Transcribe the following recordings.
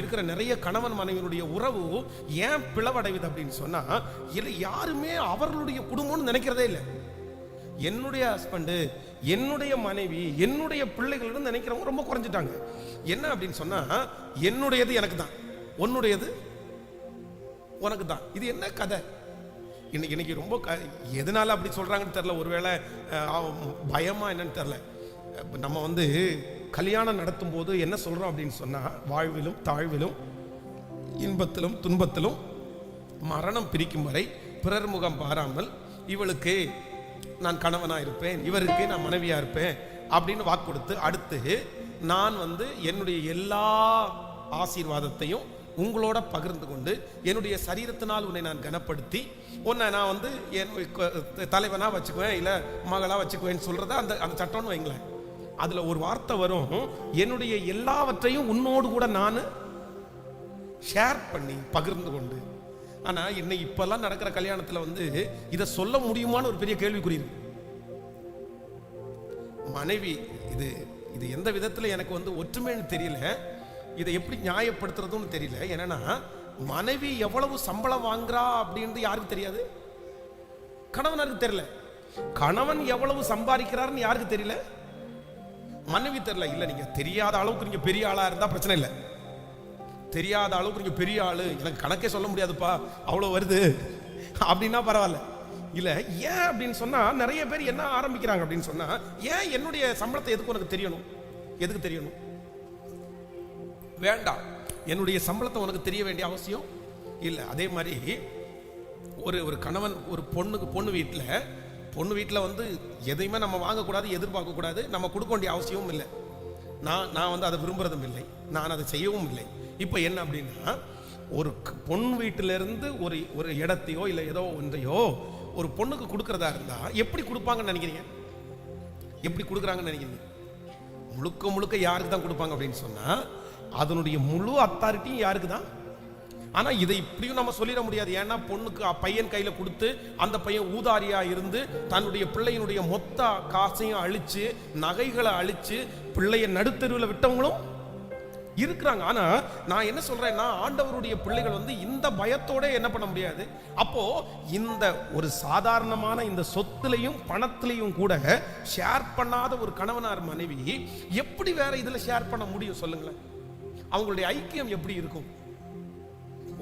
இருக்கிற நிறைய கணவன் மனைவியினுடைய உறவு ஏன் பிளவடையுது அப்படின்னு சொன்னால் இல்லை யாருமே அவர்களுடைய குடும்பம்னு நினைக்கிறதே இல்லை. என்னுடைய ஹஸ்பண்டு என்னுடைய மனைவி என்னுடைய பிள்ளைகள்னு நினைக்கிறவங்க ரொம்ப குறைஞ்சிட்டாங்க. என்ன அப்படின்னு சொன்னால் என்னுடையது எனக்கு தான் உன்னுடையது உனக்கு தான் இது என்ன கதை? இன்னைக்கு இன்னைக்கு ரொம்ப க எதனால அப்படி சொல்கிறாங்கன்னு தெரில ஒருவேளை பயமா என்னன்னு தெரில நம்ம வந்து கல்யாணம் நடத்தும் போது என்ன சொல்றோம் அப்படின்னு சொன்னா வாழ்விலும் தாழ்விலும் இன்பத்திலும் துன்பத்திலும் மரணம் பிரிக்கும் வரை பிறர் முகம் பாராமல் இவளுக்கு நான் கணவனாக இருப்பேன் இவருக்கு நான் மனைவியா இருப்பேன் அப்படின்னு வாக்கு கொடுத்து அடுத்து நான் வந்து என்னுடைய எல்லா ஆசீர்வாதத்தையும் உங்களோட பகிர்ந்து கொண்டு என்னுடைய சரீரத்தினால் உன்னை நான் கனப்படுத்தி உன்னை நான் வந்து என் தலைவனாக வச்சுக்குவேன் இல்லை மகளாக வச்சுக்குவேன்னு சொல்கிறத அந்த அந்த சட்டம்னு வைங்களேன். அதுல ஒரு வார்த்தை வரும் என்னுடைய எல்லாவற்றையும் உன்னோடு கூட நான் ஷேர் பண்ணி பகிர்ந்து கொண்டு. ஆனா என்னை இப்பெல்லாம் நடக்கிற கல்யாணத்துல வந்து இதை சொல்ல முடியுமான்னு ஒரு பெரிய கேள்விக்குறி மனைவி இது இது எந்த விதத்துல எனக்கு வந்து ஒற்றுமைன்னு தெரியல. இதை எப்படி நியாயப்படுத்துறதுன்னு தெரியல. என்னன்னா மனைவி எவ்வளவு சம்பளம் வாங்குறா? அப்படின்றது யாருக்கு தெரியாது? கணவனருக்கு தெரியல. கணவன் எவ்வளவு சம்பாதிக்கிறாருன்னு யாருக்கு தெரியல? மனைவி தெரில இல்லை நீங்க தெரியாத அளவுக்கு நீங்க பெரிய ஆளா இருந்தா பிரச்சனை இல்லை. தெரியாத அளவுக்கு நீங்க பெரிய ஆளு. எனக்கு கணக்கே சொல்ல முடியாதுப்பா. அவ்வளோ வருது. அப்படின்னா பரவாயில்ல. இல்லை ஏன் அப்படின்னு சொன்னால் நிறைய பேர் என்ன ஆரம்பிக்கிறாங்க அப்படின்னு சொன்னால் ஏன் என்னுடைய சம்பளத்தை எதுக்கு உனக்கு தெரியணும்? எதுக்கு தெரியணும்? வேண்டாம். என்னுடைய சம்பளத்தை உனக்கு தெரிய வேண்டிய அவசியம் இல்லை. அதே மாதிரி ஒரு ஒரு கணவன் ஒரு பொண்ணுக்கு பொண்ணு வீட்டில் பொண்ணு வீட்டில் வந்து எதையுமே நம்ம வாங்கக்கூடாது எதிர்பார்க்கக்கூடாது நம்ம கொடுக்க வேண்டிய அவசியமும் இல்லை. நான் நான் வந்து அதை விரும்புகிறதும் இல்லை. நான் அதை செய்யவும் இல்லை. இப்போ என்ன அப்படின்னா ஒரு க- பொன் வீட்டிலிருந்து ஒரு ஒரு இடத்தையோ இல்லை ஏதோ ஒன்றையோ ஒரு பொண்ணுக்கு கொடுக்குறதா இருந்தால் எப்படி கொடுப்பாங்கன்னு நினைக்கிறீங்க? எப்படி கொடுக்குறாங்கன்னு நினைக்கிறீங்க? முழுக்க முழுக்க யாருக்கு தான் கொடுப்பாங்க அப்படின்னு சொன்னால் அதனுடைய முழு அத்தாரிட்டியும் யாருக்கு தான்? ஆனால் இதை இப்படியும் நம்ம சொல்லிட முடியாது. ஏன்னா பொண்ணுக்கு பையன் கையில் கொடுத்து அந்த பையன் ஊதாரியாக இருந்து தன்னுடைய பிள்ளையினுடைய மொத்த காசையும் அழிச்சு நகைகளை அழிச்சு பிள்ளைய நடுத்தெருவில் விட்டவங்களும் இருக்கிறாங்க. ஆனா நான் என்ன சொல்றேன்னா ஆண்டவருடைய பிள்ளைகள் வந்து இந்த பயத்தோட என்ன பண்ண முடியாது? அப்போ இந்த ஒரு சாதாரணமான இந்த சொத்துலையும் பணத்திலையும் கூட ஷேர் பண்ணாத ஒரு கணவனார் மனைவி எப்படி வேற இதுல ஷேர் பண்ண முடியும் சொல்லுங்களேன்? அவங்களுடைய ஐக்கியம் எப்படி இருக்கும்?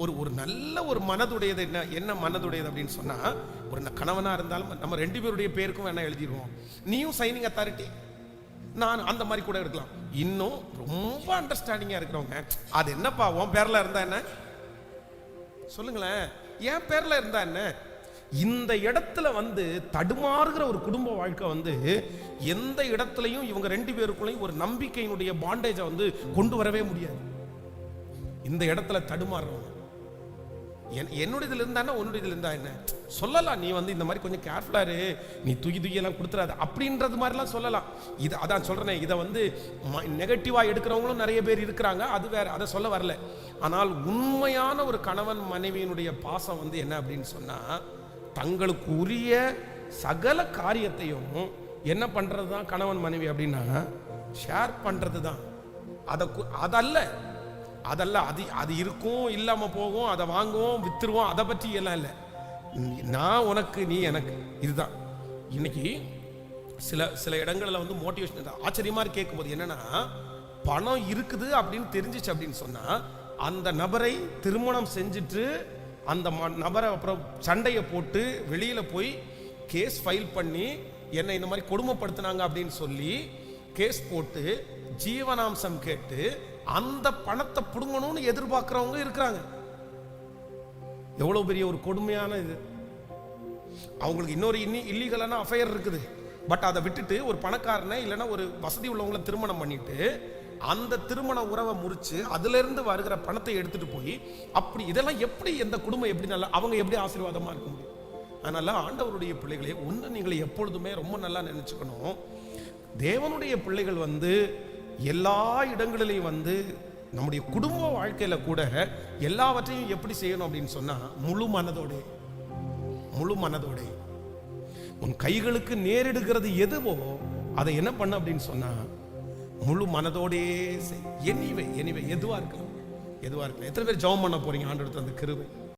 ஒரு ஒரு நல்ல ஒரு மனதுடையது என்ன என்ன மனதுடையது அப்படின்னு சொன்னால் ஒரு கணவனாக இருந்தாலும் நம்ம ரெண்டு பேருடைய பேருக்கும் வேணால் எழுதிடுவோம். நீயும் சைனிங் அத்தாரிட்டி நான் அந்த மாதிரி கூட எடுக்கலாம் இன்னும் ரொம்ப அண்டர்ஸ்டாண்டிங்காக இருக்கிறவங்க அது என்னப்பா உன் பேரில் இருந்தா என்ன? சொல்லுங்களேன். என் பேரில் இருந்தா என்ன? இந்த இடத்துல வந்து தடுமாறுகிற ஒரு குடும்ப வாழ்க்கை வந்து எந்த இடத்துலையும் இவங்க ரெண்டு பேருக்குள்ளையும் ஒரு நம்பிக்கையினுடைய பாண்டேஜை வந்து கொண்டு வரவே முடியாது. இந்த இடத்துல தடுமாறுறவங்க. என் என்னுடையதுல இருந்தா உன்னுடையதுல இருந்தா என்ன? சொல்லலாம். நீ வந்து இந்த மாதிரி கொஞ்சம் கேர்ஃபுல்லா இரு. நீ தூக்கி தூக்கி எல்லாம் கொடுத்துறாத. அப்படின்றது மாதிரிலாம் சொல்லலாம். இது அதான் சொல்றேனே இதை வந்து நெகட்டிவா எடுக்கிறவங்களும் நிறைய பேர் இருக்கிறாங்க. அது வேற அதை சொல்ல வரல. ஆனால் உண்மையான ஒரு கணவன் மனைவியினுடைய பாசம் வந்து என்ன அப்படின்னு சொன்னா தங்களுக்கு உரிய சகல காரியத்தையும் என்ன பண்ணுறது தான் கணவன் மனைவி அப்படின்னா ஷேர் பண்றது தான் அதை அதல்ல. அதெல்லாம் அது அது இருக்கும் இல்லாமல் போகும் அதை வாங்குவோம் வித்துருவோம் அதை பற்றி எல்லாம் இல்லை. நான் உனக்கு நீ எனக்கு இதுதான். இன்னைக்கு சில சில இடங்களில் வந்து மோட்டிவேஷன் ஆச்சரியமா கேட்கும்போது என்னன்னா பணம் இருக்குது அப்படின்னு தெரிஞ்சிச்சு அப்படின்னு சொன்னால் அந்த நபரை திருமணம் செஞ்சுட்டு அந்த ம- நபரை அப்புறம் சண்டையை போட்டு வெளியில் போய் கேஸ் ஃபைல் பண்ணி என்னை இந்த மாதிரி கொடுமைப்படுத்தினாங்க அப்படின்னு சொல்லி கேஸ் போட்டு ஜீவனாம்சம் கேட்டு அந்த பணத்தை பிடுங்கணும்னு எதிர்பார்க்கிறவங்க இருக்கிறாங்க. எவ்வளவு பெரிய ஒரு கொடுமையான இது. அவங்களுக்கு இன்னொரு இன்னி இல்லீகலான அஃபையர் இருக்குது. பட் அதை விட்டுட்டு ஒரு பணக்காரனை இல்லைன்னா ஒரு வசதி உள்ளவங்களை திருமணம் பண்ணிட்டு அந்த திருமண உறவை முறிச்சு அதுலேருந்து வருகிற பணத்தை எடுத்துட்டு போய் அப்படி இதெல்லாம் எப்படி எந்த குடும்பம் எப்படி நல்லா அவங்க எப்படி ஆசீர்வாதமாக இருக்க முடியும்? அதனால ஆண்டவருடைய பிள்ளைகளே ஒன்று நீங்கள் எப்பொழுதுமே ரொம்ப நல்லா நினச்சிக்கணும். தேவனுடைய பிள்ளைகள் வந்து எல்லா இடங்களிலையும் வந்து நம்முடைய குடும்ப வாழ்க்கையில் கூட எல்லாவற்றையும் எப்படி செய்யணும் அப்படின்னு சொன்னால் முழு மனதோடே. முழு மனதோடே. உன் கைகளுக்கு நேரிடுகிறது எதுவோ அதை என்ன பண்ண அப்படின்னு சொன்னால் முழு மனதோடே செய். எனிவே எனிவே எதுவாக இருக்கலாம். எதுவாக இருக்கலாம். எத்தனை பேர் ஜெபம் பண்ண போறீங்க? ஆண்டு அந்த கிருவை